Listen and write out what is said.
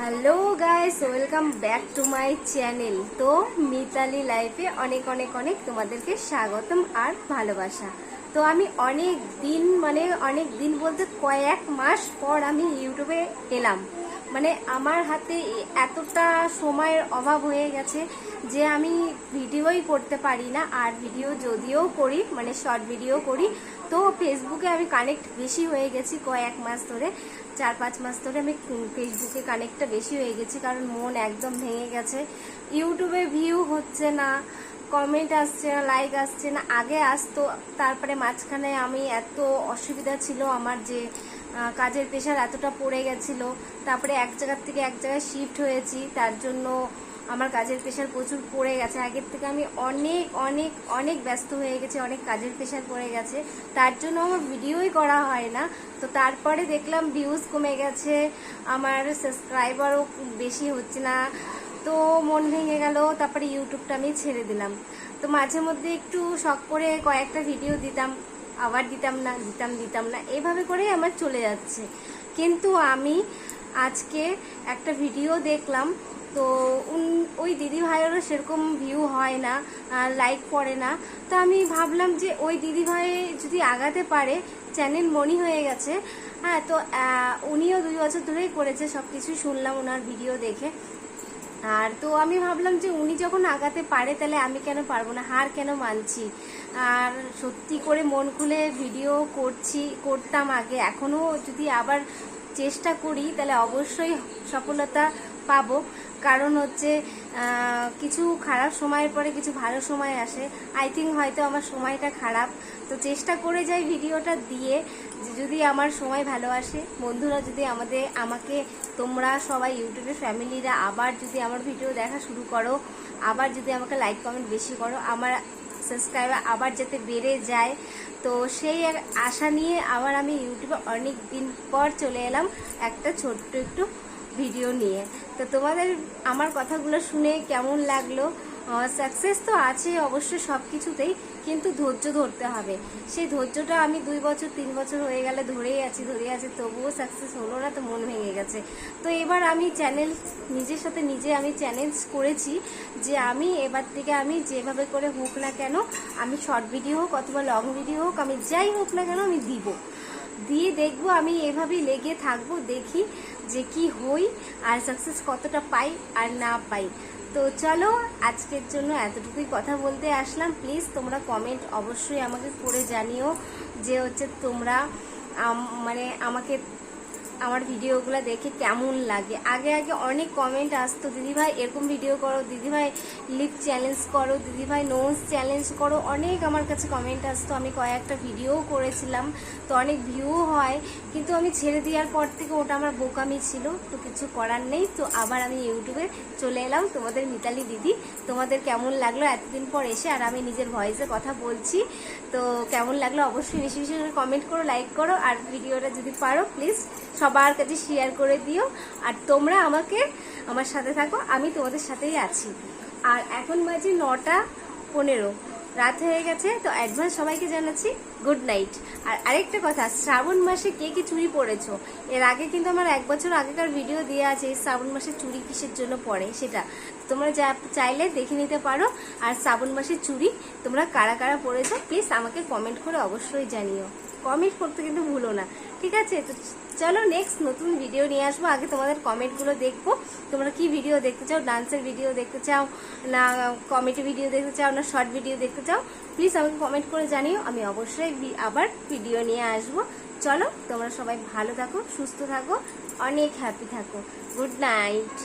Hello guys, welcome back to my channel. তো মিতালি লাইফে অনেক অনেক অনেক তোমাদেরকে স্বাগতম আর ভালোবাসা। তো আমি অনেক দিন মানে অনেক দিন বলতে কয়েক মাস পর আমি ইউটিউবে এলাম। মানে আমার হাতে এতটা সময়ের অভাব হয়ে গেছে যে আমি ভিডিওই করতে পারি না, আর ভিডিও যদিও করি মানে শর্ট ভিডিও করি, তো ফেসবুকে আমি কানেক্ট বেশি হয়ে গেছি কয়েক মাস ধরে। চার পাঁচ মাস ধরে আমি ফেসবুকে কানেক্টটা বেশি হয়ে গেছি, কারণ মন একদম ভেঙে গেছে। ইউটিউবে ভিউ হচ্ছে না কমেন্ট আসছে না লাইক আসছে না, আগে আসতো, তারপরে মাঝখানে আমি এত অসুবিধা ছিল আমার যে কাজের প্রেশার এতটা পড়ে গেছিল। তারপরে এক জায়গার থেকে এক জায়গায় শিফট হয়েছি, তার জন্য আমার কাজের প্রেশার প্রচুর পড়ে গেছে। আগের থেকে আমি অনেক অনেক অনেক ব্যস্ত হয়ে গেছি, অনেক কাজের প্রেশার পড়ে গেছে। তার জন্য আমার ভিডিওই করা হয় না। তো তারপরে দেখলাম ভিউজ কমে গেছে, আমার সাবস্ক্রাইবারও বেশি হচ্ছে না। তো মন ভেঙে গেল, তারপরে ইউটিউবটা আমি ছেড়ে দিলাম। তো মাঝে মধ্যে একটু শখ করে কয়েকটা ভিডিও দিতাম, আবার দিতাম না, দিতাম দিতাম না, এভাবে করেই আমার চলে যাচ্ছে। কিন্তু আমি আজকে একটা ভিডিও দেখলাম তো ওই দিদি ভাইয়েরও সেরকম ভিউ হয় না লাইক পড়ে না। তো আমি ভাবলাম যে ওই দিদি ভাই যদি আগাতে পারে চ্যানেল মনি হয়ে গেছে। হ্যাঁ তো উনিও দুই বছর ধরেই করেছে সব কিছুই শুনলাম ওনার ভিডিও দেখে। আর তো আমি ভাবলাম যে উনি যখন আগাতে পারে, তাহলে আমি কেন পারব না, হার কেন মানছি? আর সত্যি করে মন খুলে ভিডিও করছি, করতাম আগে। এখনও যদি আবার চেষ্টা করি, তাহলে অবশ্যই সফলতা পাবো। কারণ হচ্ছে কিছু খারাপ সময়ের পরে কিছু ভালো সময় আসে। আই থিঙ্ক হয়তো আমার সময়টা খারাপ। তো চেষ্টা করে যাই ভিডিওটা দিয়ে যদি আমার সময় ভালো আসে, বন্ধুরা যদি আমাদের, আমাকে, তোমরা সবাই ইউটিউবের ফ্যামিলিরা আবার যদি আমার ভিডিও দেখা শুরু করো, আবার যদি আমাকে লাইক কমেন্ট বেশি করো, আমার সাবস্ক্রাইবার আবার যাতে বেড়ে যায়, তো সেই আশা নিয়ে আবার আমি ইউটিউবে অনেক দিন পর চলে এলাম। একটা ছোট্ট একটু ভিডিও নিয়ে। তো তোমাদের আমার কথাগুলো শুনে কেমন লাগল? সাকসেস তো আছে অবশ্যই সব কিছুতেই কিন্তু ধৈর্য ধরতে হবে। সেই ধৈর্যটা আমি দুই বছর, তিন বছর হয়ে গেলে ধরেই আছি ধরেই আছি, তবুও সাকসেস হলো না তো মন ভেঙে গেছে। তো এবার আমি চ্যানেল নিজের সাথে নিজে আমি চ্যালেঞ্জ করেছি যে আমি এবার থেকে আমি যেভাবে করে হোক না কেন, আমি শর্ট ভিডিও হোক অথবা লং ভিডিও হোক, আমি যাই হোক না কেন আমি দিব। দিয়ে দেখব আমি এভাবেই লেগে থাকব, দেখি যে কি হই আর সাকসেস কতটা পাই আর না পাই। তো চলো, আজকের জন্য এতটুকুই কথা বলতে আসলাম। প্লিজ তোমরা কমেন্ট অবশ্যই আমাকে করে জানিও যে হচ্ছে তোমরা মানে আমাকে আমার ভিডিওগুলো দেখে কেমন লাগে? আগে আগে অনেক কমেন্ট আসতো দিদিভাই এরকম ভিডিও করো দিদিভাই লিপ চ্যালেঞ্জ করো দিদিভাই নোজ চ্যালেঞ্জ করো। অনেক আমার কাছে কমেন্ট আসতো। আমি কয়েকটা ভিডিও করেছিলাম, তো অনেক ভিউ হয়। কিন্তু আমি ছেড়ে দেওয়ার পর থেকে ওটা আমার বোকামি ছিল, তো কিছু করার নেই। তো আবার আমি ইউটিউবে চলে এলাম। তোমাদের মিতালি দিদি, তোমাদের কেমন লাগল? এতদিন পর এসে আর আমি নিজের ভয়েসে কথা বলছি। তো কেমন লাগল? অবশ্যই বেশি বেশি কমেন্ট করো লাইক করো। আর ভিডিওটা যদি পারো প্লিজ সবার কাছে শেয়ার করে দিও। আর তোমরা আমাকে, আমার সাথে থাকো, আমি তোমাদের সাথেই আছি। আর এখন বাজে নটা পনেরো। রাত হয়ে গেছে, তো অ্যাডভান্স সবাইকে জানাচ্ছি গুড নাইট আর আরেকটা কথা, শ্রাবণ মাসে কে কি চুরি পড়েছো? এর আগে কিন্তু আমার এক বছর আগেকার ভিডিও দেওয়া আছে শ্রাবণ মাসে চুরি কিসের জন্য পড়ে সেটা। তোমরা যা চাইলে দেখে নিতে পারো। আর শ্রাবণ মাসে চুরি তোমরা কারা কারা পড়েছো প্লিজ আমাকে কমেন্ট করে অবশ্যই জানিও। কমেন্ট করতে কিন্তু ভুলো না। ঠিক আছে? তো চলো নেক্সট নতুন ভিডিও নিয়ে আসব। আগে তোমাদের কমেন্টগুলো দেখব। তোমরা কি ভিডিও দেখতে চাও? ডান্সের ভিডিও দেখতে চাও? না কমেডি ভিডিও দেখতে চাও? না শর্ট ভিডিও দেখতে চাও? প্লিজ আমাকে কমেন্ট করে জানিও। আমি অবশ্যই আবার ভিডিও নিয়ে আসব। চলো, তোমরা সবাই ভালো থাকো, সুস্থ থাকো, অনেক হ্যাপি থাকো। Good night